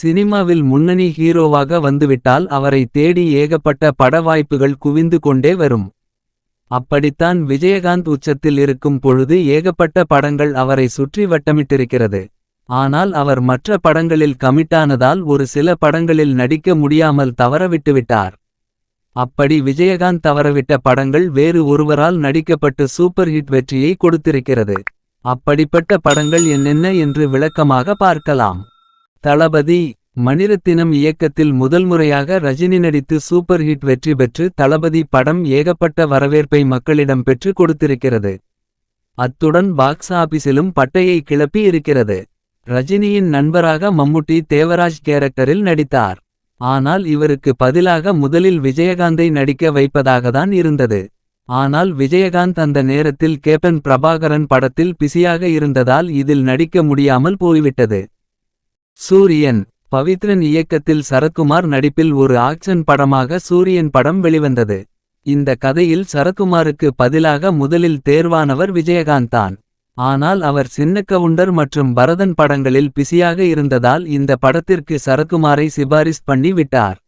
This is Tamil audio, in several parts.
சினிமாவில் முன்னணி ஹீரோவாக வந்துவிட்டால் அவரை தேடி ஏகப்பட்ட பட வாய்ப்புகள் குவிந்து கொண்டே வரும். அப்படித்தான் விஜயகாந்த் உச்சத்தில் இருக்கும் பொழுது ஏகப்பட்ட படங்கள் அவரை சுற்றி வட்டமிட்டிருக்கிறது. ஆனால் அவர் மற்ற படங்களில் கமிட்டானதால் ஒரு சில படங்களில் நடிக்க முடியாமல் தவறவிட்டுவிட்டார். அப்படி விஜயகாந்த் தவறவிட்ட படங்கள் வேறு ஒருவரால் நடிக்கப்பட்டு சூப்பர் ஹிட் வெற்றியை கொடுத்திருக்கிறது. அப்படிப்பட்ட படங்கள் என்னென்ன என்று விளக்கமாக பார்க்கலாம். தளபதி மணிரத்தினம் இயக்கத்தில் முதல் முறையாக ரஜினி நடித்து சூப்பர் ஹிட் வெற்றி பெற்று தளபதி படம் ஏகப்பட்ட வரவேற்பை மக்களிடம் பெற்று கொடுத்திருக்கிறது. அத்துடன் பாக்ஸ் ஆபீஸிலும் பட்டையை கிளப்பி இருக்கிறது. ரஜினியின் நண்பராக மம்முட்டி தேவராஜ் கேரக்டரில் நடித்தார். ஆனால் இவருக்கு பதிலாக முதலில் விஜயகாந்தை நடிக்க வைப்பதாகத்தான் இருந்தது. ஆனால் விஜயகாந்த் அந்த நேரத்தில் கேப்டன் பிரபாகரன் படத்தில் பிஸியாக இருந்ததால் இதில் நடிக்க முடியாமல் போய்விட்டது. சூரியன் பவித்ரன் இயக்கத்தில் சரத்குமார் நடிப்பில் ஒரு ஆக்ஷன் படமாக சூரியன் படம் வெளிவந்தது. இந்த கதையில் சரத்குமாருக்கு பதிலாக முதலில் தேர்வானவர் விஜயகாந்த் தான். ஆனால் அவர் சின்னக்கவுண்டர் மற்றும் பரதன் படங்களில் பிஸியாக இருந்ததால் இந்த படத்திற்கு சரத்குமாரை சிபாரிஸ் பண்ணி விட்டார்.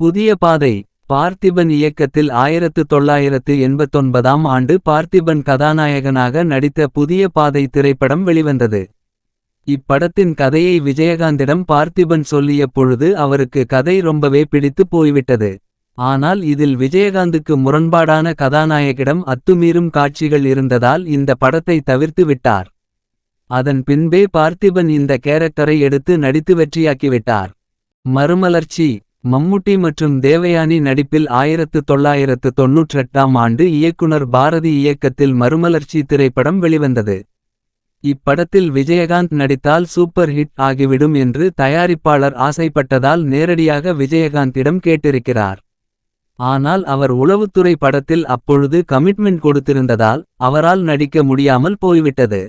புதிய பாதை பார்த்திபன் இயக்கத்தில் ஆயிரத்து தொள்ளாயிரத்து எண்பத்தொன்பதாம் ஆண்டு பார்த்திபன் கதாநாயகனாக நடித்த புதிய பாதை திரைப்படம் வெளிவந்தது. இப்படத்தின் கதையை விஜயகாந்திடம் பார்த்திபன் சொல்லிய பொழுது அவருக்கு கதை ரொம்பவே பிடித்து போய்விட்டது. ஆனால் இதில் விஜயகாந்துக்கு முரண்பாடான கதாநாயகிடம் அத்துமீறும் காட்சிகள் இருந்ததால் இந்த படத்தை தவிர்த்து விட்டார். அதன் பின்பே பார்த்திபன் இந்த கேரக்டரை எடுத்து நடித்து வெற்றியாக்கிவிட்டார். மறுமலர்ச்சி மம்முட்டி மற்றும் தேவயானி நடிப்பில் ஆயிரத்து தொள்ளாயிரத்து தொன்னூற்றெட்டாம் ஆண்டு இயக்குனர் பாரதி இயக்கத்தில் மறுமலர்ச்சி திரைப்படம் வெளிவந்தது. இப்படத்தில் விஜயகாந்த் நடித்தால் சூப்பர் ஹிட் ஆகிவிடும் என்று தயாரிப்பாளர் ஆசைப்பட்டதால் நேரடியாக விஜயகாந்திடம் கேட்டிருக்கிறார். ஆனால் அவர் உளவுத்துறை படத்தில் அப்பொழுது கமிட்மெண்ட் கொடுத்திருந்ததால் அவரால் நடிக்க முடியாமல் போய்விட்டது.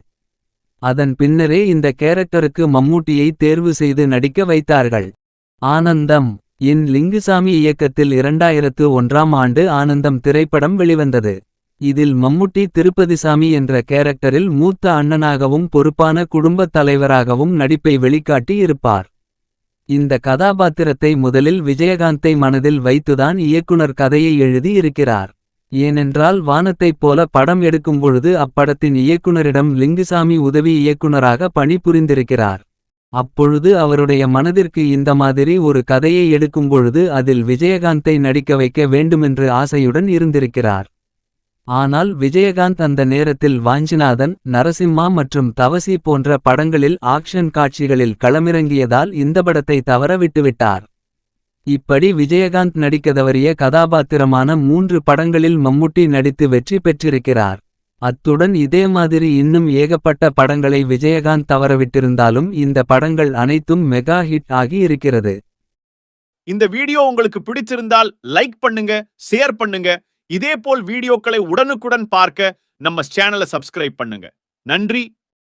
அதன் பின்னரே இந்த கேரக்டருக்கு மம்மூட்டியை தேர்வு செய்து நடிக்க வைத்தார்கள். ஆனந்தம் என் லிங்குசாமி இயக்கத்தில் இரண்டாயிரத்து ஒன்றாம் ஆண்டு ஆனந்தம் திரைப்படம் வெளிவந்தது. இதில் மம்முட்டி திருப்பதிசாமி என்ற கேரக்டரில் மூத்த அண்ணனாகவும் பொறுப்பான குடும்பத் தலைவராகவும் நடிப்பை வெளிக்காட்டி இருப்பார். இந்த கதாபாத்திரத்தை முதலில் விஜயகாந்தை மனதில் வைத்துதான் இயக்குனர் கதையை எழுதி இருக்கிறார். ஏனென்றால் வானத்தைப் போல படம் எடுக்கும்பொழுது அப்படத்தின் இயக்குனரிடம் லிங்குசாமி உதவி இயக்குனராக பணிபுரிந்திருக்கிறார். அப்பொழுது அவருடைய மனதிற்கு இந்த மாதிரி ஒரு கதையை எடுக்கும்பொழுது அதில் விஜயகாந்தை நடிக்க வைக்க வேண்டுமென்று ஆசையுடன் இருந்திருக்கிறார். ஆனால் விஜயகாந்த் அந்த நேரத்தில் வாஞ்சிநாதன் நரசிம்மா மற்றும் தவசி போன்ற படங்களில் ஆக்ஷன் காட்சிகளில் களமிறங்கியதால் இந்த படத்தை தவற விட்டுவிட்டார். இப்படி விஜயகாந்த் நடிக்க தவறிய கதாபாத்திரமான மூன்று படங்களில் மம்முட்டி நடித்து வெற்றி பெற்றிருக்கிறார். அத்துடன் இதே மாதிரி இன்னும் ஏகப்பட்ட படங்களை விஜயகாந்த் தவறவிட்டிருந்தாலும் இந்த படங்கள் அனைத்தும் மெகா ஹிட் ஆகி இருக்கிறது. இந்த வீடியோ உங்களுக்கு பிடிச்சிருந்தால் லைக் பண்ணுங்க ஷேர் பண்ணுங்க இதே போல் வீடியோக்களை உடனுக்குடன் பார்க்க நம்ம சேனலை சப்ஸ்கிரைப் பண்ணுங்க. நன்றி.